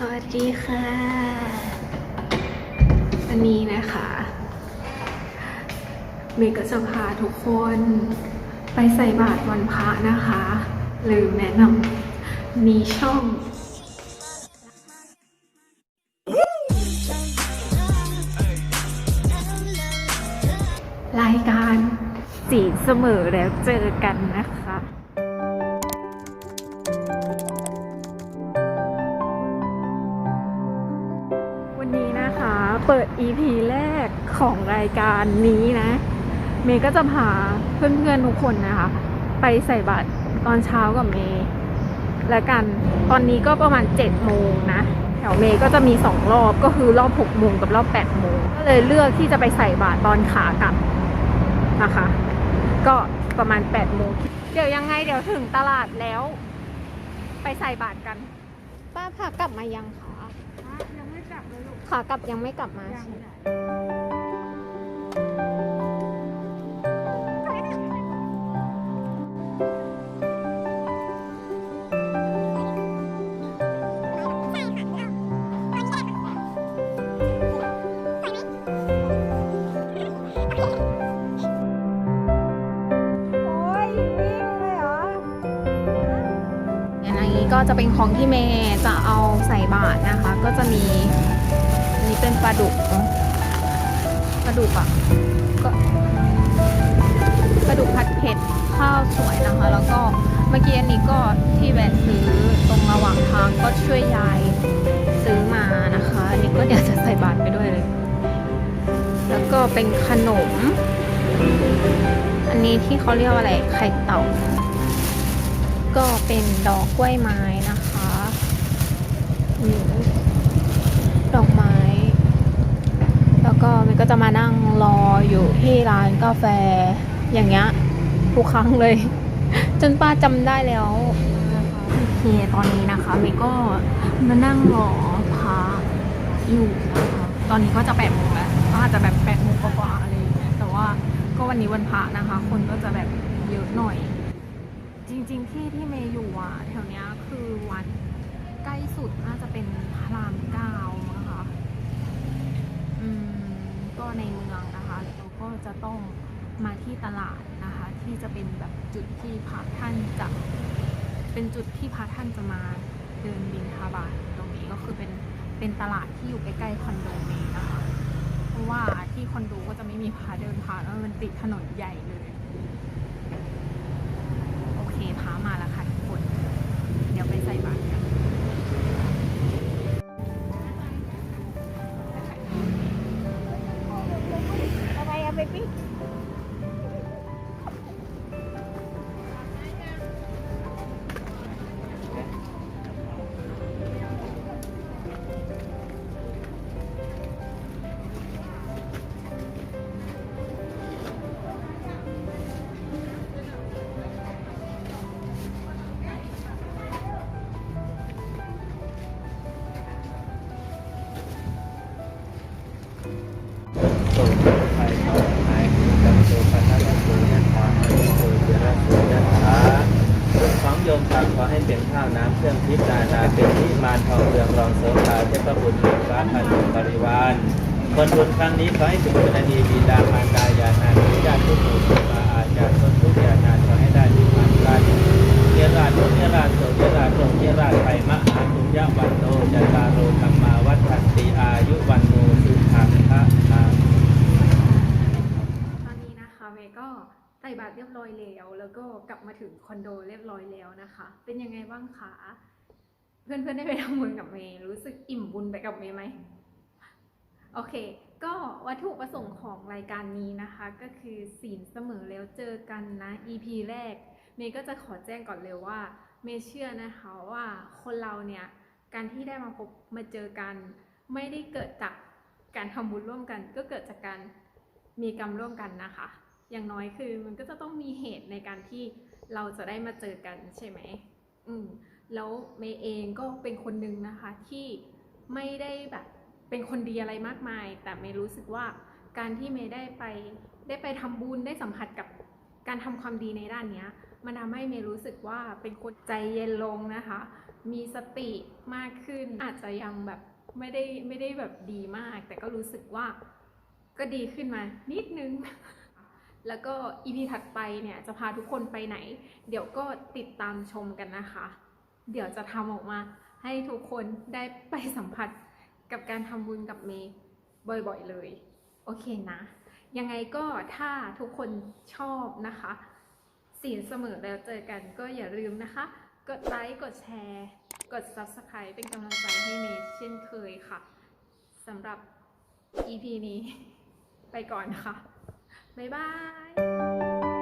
สวัสดีค่ะ วันนี้นะคะ เมย์ก็จะพาทุกคนไปใส่บาตรวันพระนะคะลืมแนะนำมีช่องรายการสีเสมอแล้วเจอกันนะคะ วันนี้นะคะเปิด EP แรกของรายการนี้นะ เมย์ก็จะพาเพื่อนๆทุกคนนะคะ ไปใส่บาตรตอนเช้ากับเมย์และกันตอนนี้ก็ประมาณ7จ็ดโมงนะ แถวเมย์ก็จะมีสองรอบก็คือรอบ6โมงกับรอบ8โมงก็เลยเลือกที่จะไปใส่บาตรตอนขากลับนะคะ ก็ประมาณ8โมงเดี๋ยวยังไงเดี๋ยวถึงตลาดแล้ว ไปใส่บาตรกัน ป้าพากลับมายังคะ ยังไม่กลับเลยลูก ขากลับยังไม่กลับมายังใช่ไหมโอ้ยวิ่งเลยเหรออันนี้ก็จะเป็นของที่เมย์จะเอาใส่บาตรนะคะ ก็จะมี อันนี้เป็นปลาดุกปลาดุกอะก็ปลาดุกผัดเผ็ดข้าวสวยนะคะ แล้วก็เมื่อกี้อันนี้ก็ที่แวนซื้อตรงระหว่างทางก็ช่วยยายซื้อมานะคะ อันนี้ก็เดี๋ยวจะใส่บาตรไปด้วยเลย แล้วก็เป็นขนม อันนี้ที่เขาเรียกว่าอะไรไข่เต่า ก็เป็นดอกกล้วยไม้นะคะอืมดอกไม้ แล้วก็มันก็จะมานั่งร ออยู่ที่ร้านกาแฟอย่างเงี้ยทุกครั้งเลย จนป้าจำได้แล้วโอเคตอนนี้นะคะเมย์ก็มานั่งรอพระอยู่นะคะตอนนี้ก็จะแปดโมงแล้วก็อาจจะแบบแปดโมงกว่าๆอะไรอย่างเงี้ยแต่ว่าก็วันนี้วันพระนะคะ คนก็จะแบบเยอะหน่อย จริง ๆ ที่ที่เมย์อยู่อะแถวเนี้ยคือวัดใกล้สุดน่าจะเป็นพระรามเก้ามั้งคะอืม ก็ในเมืองนะคะเราก็ จะต้องมาที่ตลาดนะคะ ที่จะเป็นแบบจุดที่พระท่านจะเป็นจุดที่พระท่านจะมาเดินบินทาบาทตรงนี้ก็คือเป็นเป็นตลาดที่อยู่ใกล้ๆคอนโดเมนะคะ เพราะว่าที่คอนโดก็จะไม่มีพระเดินผ่านแล้วมันติดถนนใหญ่เลย ไริวารคนบุญครั้งนี้ขอให้เป็นบุญนีบิดามารดายานานุญาติทุกหมู่ครูบาอาจารย์ต้นทุกยานาขอให้ได้ดีมานกันเยราชเยราชโสเยราชโสเยราชไปมหาตุยะวันโตจัตตารโรธรรมาวัฏันติอายุวันโนสุขังพระทังตอนนี้นะคะเมย์ก็ใส่บาตรเรียบร้อยแล้ว แล้วก็กลับมาถึงคอนโดเรียบร้อยแล้วนะคะ เป็นยังไงบ้างคะเพื่อนๆได้ไปทำบุญกับเมย์รู้สึกอิ่มบุญไปกับเมย์ไหม โอเค ก็วัตถุประสงค์ของรายการนี้นะคะ ก็คือศีลเสมอแล้วเจอกันนะ EP แรก เมย์ก็จะขอแจ้งก่อนเลยว่า เมย์เชื่อนะคะว่าคนเราเนี่ย การที่ได้มาพบมาเจอกัน ไม่ได้เกิดจากการทำบุญร่วมกัน ก็เกิดจากการมีกรรมร่วมกันนะคะ อย่างน้อยคือมันก็จะต้องมีเหตุในการที่เราจะได้มาเจอกันใช่ไหมอืมแล้วเมย์เองก็เป็นคนหนึ่งนะคะที่ไม่ได้แบบ เป็นคนดีอะไรมากมาย แต่เมย์รู้สึกว่าการที่เมย์ได้ไปได้ไปทำบุญได้สัมผัสกับการทำความดีในด้านเนี้ย มันทำให้เมย์รู้สึกว่าเป็นคนใจเย็นลงนะคะ มีสติมากขึ้นอาจจะยังแบบไม่ได้ไม่ได้แบบดีมาก แต่ก็รู้สึกว่าก็ดีขึ้นมานิดนึง แล้วก็อีพีถัดไปเนี่ยจะพาทุกคนไปไหน เดี๋ยวก็ติดตามชมกันนะคะ เดี๋ยวจะทำออกมาให้ทุกคนได้ไปสัมผัส กับการทำบุญกับเมย์บ่อยๆเลย โอเคนะ ยังไงก็ถ้าทุกคนชอบนะคะศีลเสมอแล้วเจอกันก็อย่าลืมนะคะ กดไลค์กดแชร์ กด Subscribe เป็นกำลังใจให้เมย์เช่นเคยค่ะสำหรับ EP นี้ ไปก่อนนะคะ บ๊ายบาย